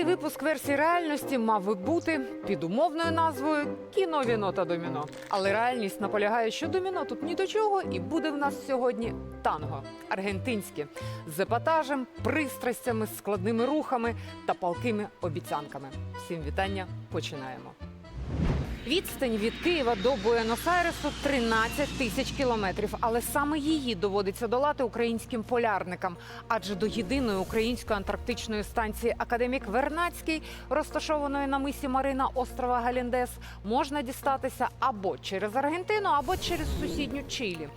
Цей випуск версії реальності мав би бути під умовною назвою Кіно, віно та доміно. Але реальність наполягає, що доміно тут ні до чого, і буде в нас сьогодні танго аргентинське з епатажем, пристрастями, складними рухами та палкими обіцянками. Всім вітання. Починаємо. Відстань від Києва до Буенос-Айресу 13 тисяч кілометрів, але саме її доводиться долати українським полярникам. Адже до єдиної української антарктичної станції Академік Вернацький, розташованої на мисі Марина острова Галіндес, можна дістатися або через Аргентину, або через сусідню Чилі.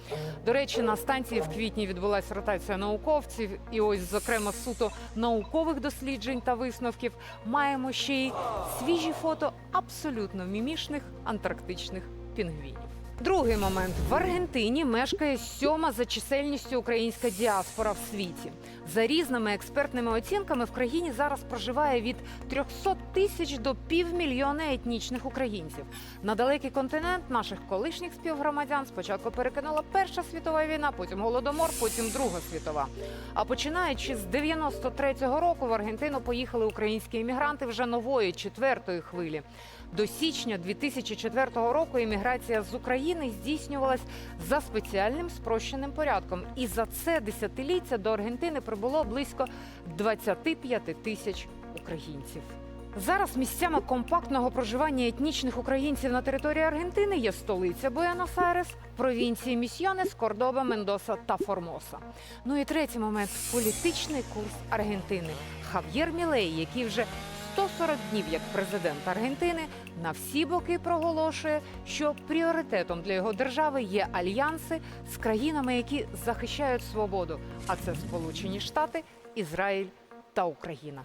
До речі, на станції в квітні відбулася ротація науковців, і ось, зокрема, суто наукових досліджень та висновків маємо ще й свіжі фото абсолютно мімішних антарктичних пінгвінів. Другий момент в Аргентині мешкає сьома за чисельністю українська діаспора в світі. За різними експертними оцінками в країні зараз проживає від 300 тисяч до півмільйона етнічних українців. На далекий континент наших колишніх співгромадян спочатку перекинула Перша світова війна, потім голодомор, потім Друга світова. А починаючи з 93-го року в Аргентину поїхали українські іммігранти вже нової четвертої хвилі. До січня 2004 року імміграція з України здійснювалась за спеціальним спрощеним порядком, і за це десятиліття до Аргентини прибуло близько 25 тисяч українців. Зараз місцями компактного проживання етнічних українців на території Аргентини є столиця Буенос-Айрес, провінції Місьйонес, Кордоба, Мендоса та Формоса. Ну і третій момент політичний курс Аргентини. Хав'єр Мілей, який вже 140 днів як президент Аргентини, на всі боки проголошує, що пріоритетом для його держави є альянси з країнами, які захищають свободу. А це Сполучені Штати, Ізраїль та Україна.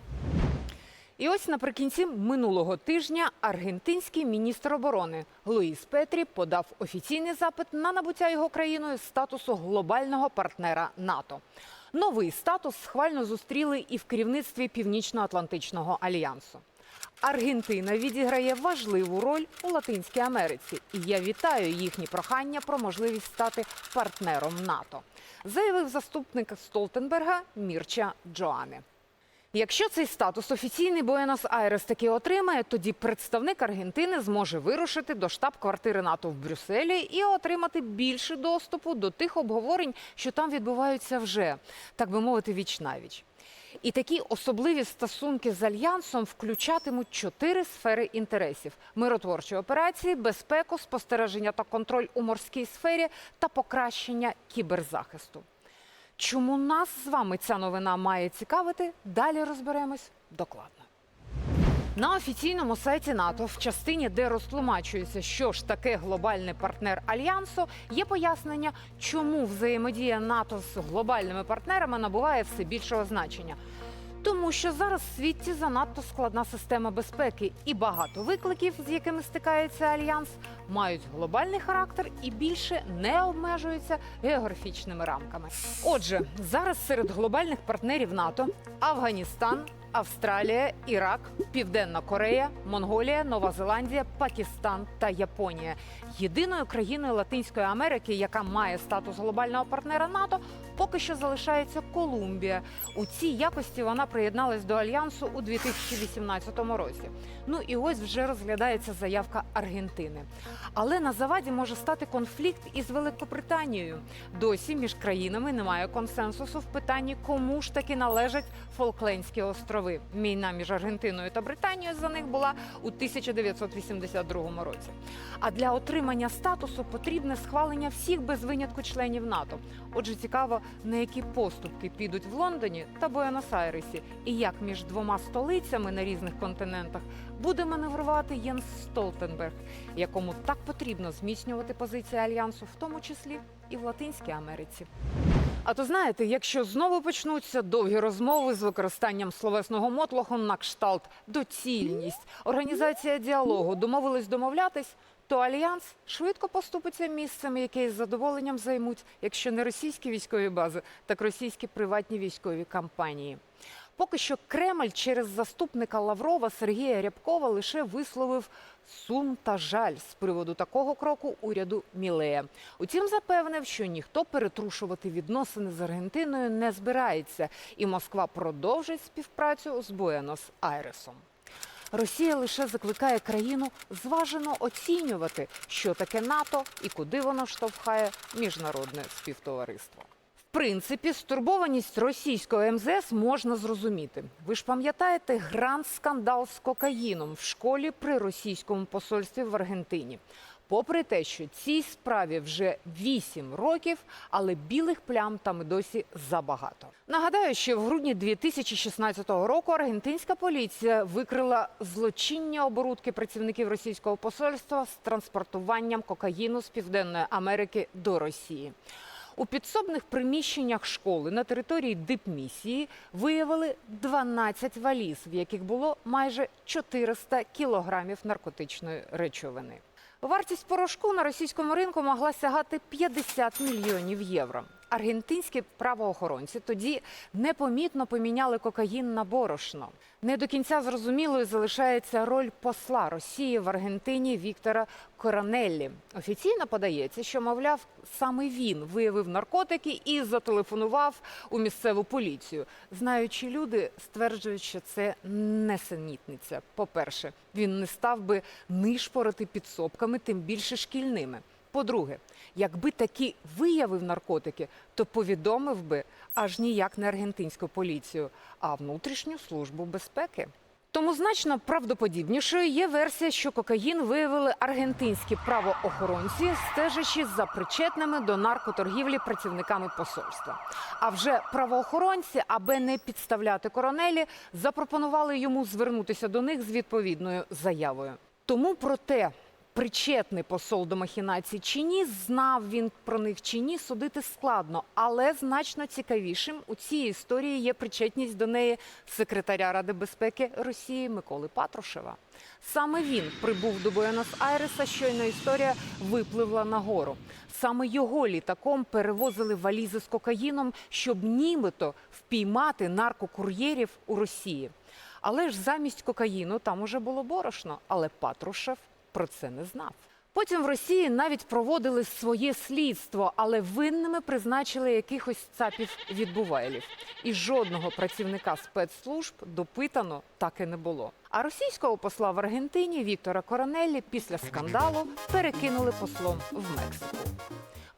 І ось наприкінці минулого тижня аргентинський міністр оборони Луїс Петрі подав офіційний запит на набуття його країною статусу глобального партнера НАТО. Новий статус схвально зустріли і в керівництві Північно-Атлантичного альянсу. Аргентина відіграє важливу роль у Латинській Америці, і я вітаю їхні прохання про можливість стати партнером НАТО, заявив заступник Столтенберга Мірча Джоане. Якщо цей статус офіційний Буенос-Айрес таки отримає, тоді представник Аргентини зможе вирушити до штаб-квартири НАТО в Брюсселі і отримати більше доступу до тих обговорень, що там відбуваються вже, так би мовити, віч навіч. І такі особливі стосунки з альянсом включатимуть чотири сфери інтересів: миротворчі операції, безпеку, спостереження та контроль у морській сфері та покращення кіберзахисту. Чому нас з вами ця новина має цікавити? Далі розберемось докладно. На офіційному сайті НАТО в частині, де розтлумачується, що ж таке глобальний партнер альянсу, є пояснення, чому взаємодія НАТО з глобальними партнерами набуває все більшого значення. Тому що зараз в світі занадто складна система безпеки, і багато викликів, з якими стикається альянс, мають глобальний характер і більше не обмежуються географічними рамками. Отже, зараз серед глобальних партнерів НАТО Афганістан, Австралія, Ірак, Південна Корея, Монголія, Нова Зеландія, Пакистан та Японія. Єдиною країною Латинської Америки, яка має статус глобального партнера НАТО, поки що залишається Колумбія. У цій якості вона приєдналась до альянсу у 2018 році. Ну і ось вже розглядається заявка Аргентини. Але на заваді може стати конфлікт із Великобританією. Досі між країнами немає консенсусу в питанні, кому ж таки належать Фолклендські острови. Війна між Аргентиною та Британією за них була у 1982 році. А для отримання статусу потрібне схвалення всіх без винятку членів НАТО. Отже, цікаво, на які поступки підуть в Лондоні та Буенос-Айресі, і як між двома столицями на різних континентах буде маневрувати Єнс Столтенберг, якому так потрібно зміцнювати позиції альянсу, в тому числі і в Латинській Америці. А то знаєте, якщо знову почнуться довгі розмови з використанням словесного мотлоху на кшталт доцільність, організація діалогу, домовились домовлятись, то альянс швидко поступиться місцем, яке із задоволенням займуть, якщо не російські військові бази, так російські приватні військові кампанії. Поки що Кремль через заступника Лаврова Сергія Рябкова лише висловив сум та жаль з приводу такого кроку уряду Мілея. Утім, запевнив, що ніхто перетрушувати відносини з Аргентиною не збирається, і Москва продовжить співпрацю з Буенос-Айресом. Росія лише закликає країну зважено оцінювати, що таке НАТО і куди воно штовхає міжнародне співтовариство. Принципі, стурбованість російського МЗС можна зрозуміти. Ви ж пам'ятаєте гранд скандал з кокаїном в школі при російському посольстві в Аргентині. Попри те, що цій справі вже 8 років, але білих плям там досі забагато. Нагадаю, що в грудні 2016 року аргентинська поліція викрила злочинні оборудки працівників російського посольства з транспортуванням кокаїну з Південної Америки до Росії. У підсобних приміщеннях школи на території дипмісії виявили 12 валіз, в яких було майже 400 кілограмів наркотичної речовини. Вартість порошку на російському ринку могла сягати 50 мільйонів євро. Аргентинські правоохоронці тоді непомітно поміняли кокаїн на борошно. Не до кінця зрозумілою залишається роль посла Росії в Аргентині Віктора Коронеллі. Офіційно подається, що мовляв саме він виявив наркотики і зателефонував у місцеву поліцію. Знаючи люди стверджують, що це несенітниця. По-перше, він не став би нишпорити підсобками, тим більше шкільними. По-друге, якби таки виявив наркотики, то повідомив би аж ніяк не аргентинську поліцію, а внутрішню службу безпеки. Тому значно правдоподібнішою є версія, що кокаїн виявили аргентинські правоохоронці, стежачи за причетними до наркоторгівлі працівниками посольства. А вже правоохоронці, аби не підставляти коронелі, запропонували йому звернутися до них з відповідною заявою. Тому про те, причетний посол до махінацій чи ні, знав він про них чи ні, судити складно. Але значно цікавішим у цій історії є причетність до неї секретаря Ради безпеки Росії Миколи Патрушева. Саме він прибув до Буенос-Айреса, щойно історія випливла нагору. Саме його літаком перевозили валізи з кокаїном, щоб нібито впіймати наркокур'єрів у Росії. Але ж замість кокаїну там уже було борошно, але Патрушев про це не знав. Потім в Росії навіть проводили своє слідство, але винними призначили якихось цапів відбувайлів. І жодного працівника спецслужб допитано так і не було. А російського посла в Аргентині Віктора Коронеллі після скандалу перекинули послом в Мексику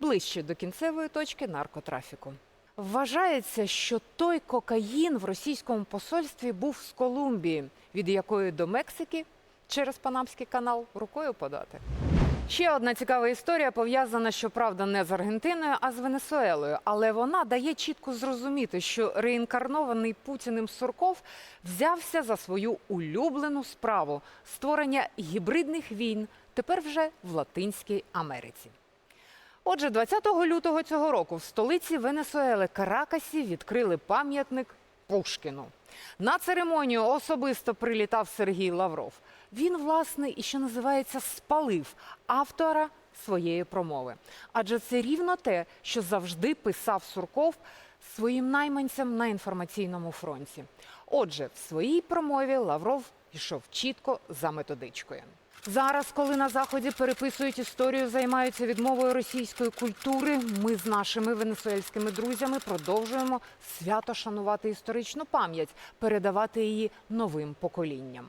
ближче до кінцевої точки наркотрафіку. Вважається, що той кокаїн в російському посольстві був з Колумбії, від якої до Мексики через Панамський канал рукою подати. Ще одна цікава історія пов'язана, щоправда, не з Аргентиною, а з Венесуелою. Але вона дає чітко зрозуміти, що реінкарнований Путіним Сурков взявся за свою улюблену справу створення гібридних війн тепер вже в Латинській Америці. Отже, 20 лютого цього року в столиці Венесуели Каракасі відкрили пам'ятник Пушкіну. На церемонію особисто прилітав Сергій Лавров. Він, власне, і що називається, спалив автора своєї промови. Адже це рівно те, що завжди писав Сурков своїм найманцям на інформаційному фронті. Отже, в своїй промові Лавров йшов чітко за методичкою. Зараз, коли на заході переписують історію, займаються відмовою російської культури. Ми з нашими венесуельськими друзями продовжуємо свято шанувати історичну пам'ять, передавати її новим поколінням.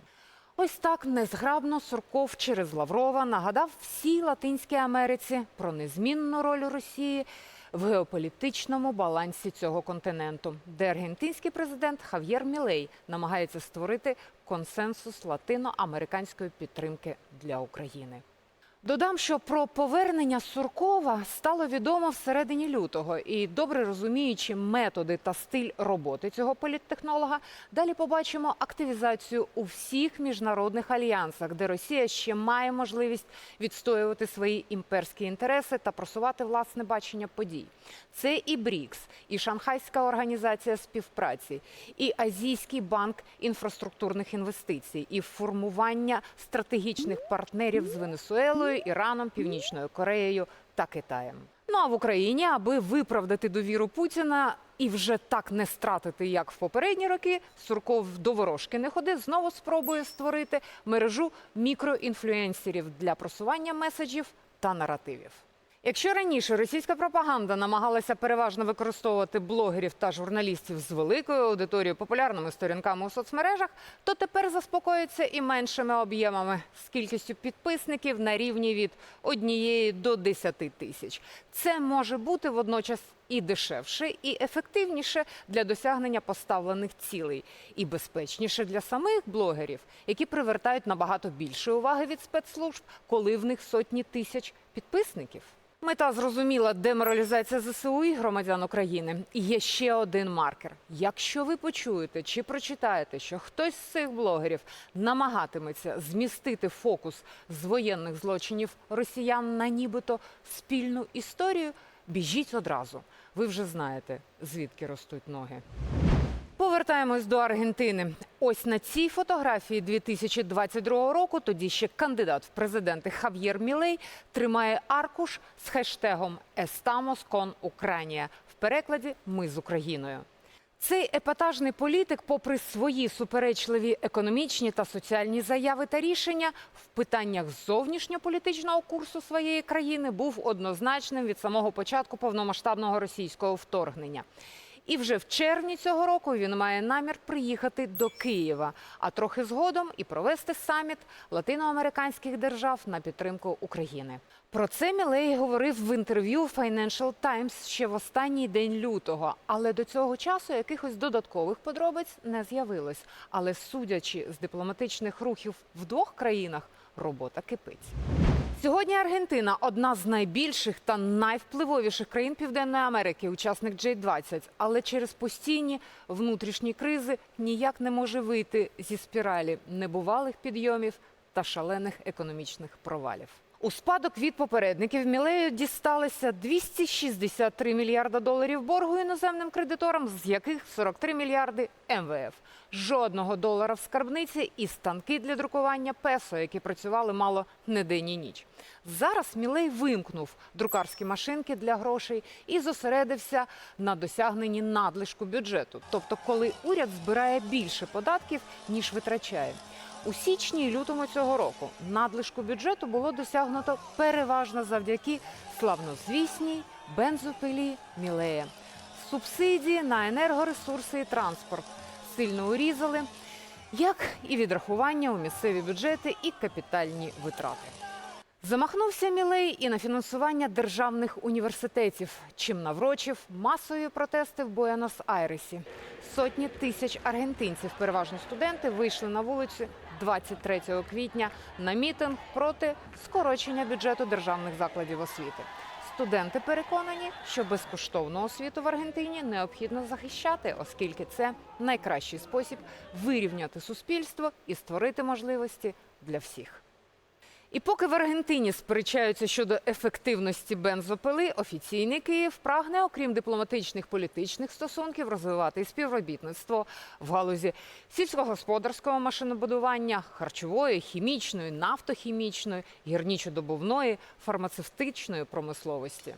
Ось так незграбно Сурков через Лаврова нагадав всій Латинській Америці про незмінну роль Росії в геополітичному балансі цього континенту, де аргентинський президент Хав'єр Мілей намагається створити консенсус латиноамериканської підтримки для України. Додам, що про повернення Суркова стало відомо всередині лютого, і добре розуміючи методи та стиль роботи цього політтехнолога, далі побачимо активізацію у всіх міжнародних альянсах, де Росія ще має можливість відстоювати свої імперські інтереси та просувати власне бачення подій. Це і БРІКС, і Шанхайська організація співпраці, і Азійський банк інфраструктурних інвестицій, і формування стратегічних партнерів з Венесуелою, Іраном, Північною Кореєю та Китаєм. Ну а в Україні, аби виправдати довіру Путіна і вже так не стратити, як в попередні роки, Сурков до ворожки не ходи, знову спробує створити мережу мікроінфлюенсерів для просування меседжів та наративів. Якщо раніше російська пропаганда намагалася переважно використовувати блогерів та журналістів з великою аудиторією, популярними сторінками у соцмережах, то тепер заспокоїться і меншими об'ємами з кількістю підписників на рівні від однієї до 10 тисяч. Це може бути водночас і дешевше, і ефективніше для досягнення поставлених цілей, і безпечніше для самих блогерів, які привертають набагато більше уваги від спецслужб, коли в них сотні тисяч підписників. Мета зрозуміла деморалізація ЗСУ і громадян України. І є ще один маркер. Якщо ви почуєте чи прочитаєте, що хтось з цих блогерів намагатиметься змістити фокус з воєнних злочинів росіян на нібито спільну історію, біжіть одразу. Ви вже знаєте, звідки ростуть ноги. Повертаємось до Аргентини. Ось на цій фотографії 2022 року тоді ще кандидат в президенти Хав'єр Мілей тримає аркуш з хештегом «Estamos con Ucrania» в перекладі Ми з Україною. Цей епатажний політик, попри свої суперечливі економічні та соціальні заяви та рішення, в питаннях зовнішньополітичного курсу своєї країни був однозначним від самого початку повномасштабного російського вторгнення. І вже в червні цього року він має намір приїхати до Києва, а трохи згодом і провести саміт латиноамериканських держав на підтримку України. Про це Мілей говорив в інтерв'ю Financial Times ще в останній день лютого. Але до цього часу якихось додаткових подробиць не з'явилось. Але судячи з дипломатичних рухів в двох країнах, робота кипить. Сьогодні Аргентина одна з найбільших та найвпливовіших країн Південної Америки, учасник G20, але через постійні внутрішні кризи ніяк не може вийти зі спіралі небувалих підйомів та шалених економічних провалів. У спадок від попередників Мілею дісталося 263 мільярда доларів боргу іноземним кредиторам, з яких 43 мільярди МВФ. Жодного долара в скарбниці і станки для друкування песо, які працювали мало не день і ніч. Зараз Мілей вимкнув друкарські машинки для грошей і зосередився на досягненні надлишку бюджету. Тобто, коли уряд збирає більше податків ніж витрачає. У січні і лютому цього року надлишку бюджету було досягнуто переважно завдяки славнозвісній бензопилі Мілея. Субсидії на енергоресурси і транспорт сильно урізали, як і відрахування у місцеві бюджети і капітальні витрати. Замахнувся Мілей і на фінансування державних університетів, чим наврочив масові протести в Буенос-Айресі. Сотні тисяч аргентинців, переважно студенти, вийшли на вулиці 23 квітня на мітинг проти скорочення бюджету державних закладів освіти. Студенти переконані, що безкоштовну освіту в Аргентині необхідно захищати, оскільки це найкращий спосіб вирівняти суспільство і створити можливості для всіх. І поки в Аргентині сперечаються щодо ефективності бензопили, офіційний Київ прагне, окрім дипломатичних політичних стосунків, розвивати співробітництво в галузі сільськогосподарського машинобудування, харчової, хімічної, нафтохімічної, гірнічодобувної, фармацевтичної промисловості.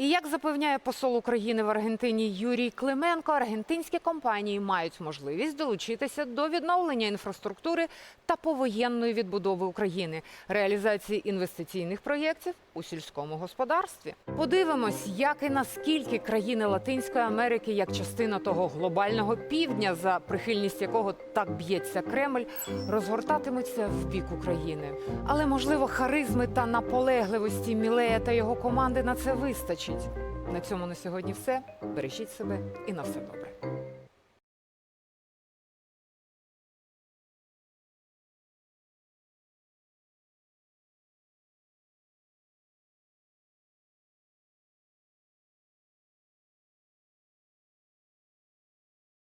І як запевняє посол України в Аргентині Юрій Клименко, аргентинські компанії мають можливість долучитися до відновлення інфраструктури та повоєнної відбудови України, реалізації інвестиційних проєктів у сільському господарстві. Подивимось, як і наскільки країни Латинської Америки, як частина того глобального півдня, за прихильність якого так б'ється Кремль, розгортатимуться в бік України. Але можливо, харизми та наполегливості Мілея та його команди на це вистачить. На цьому на сьогодні все. Бережіть себе і на все добре.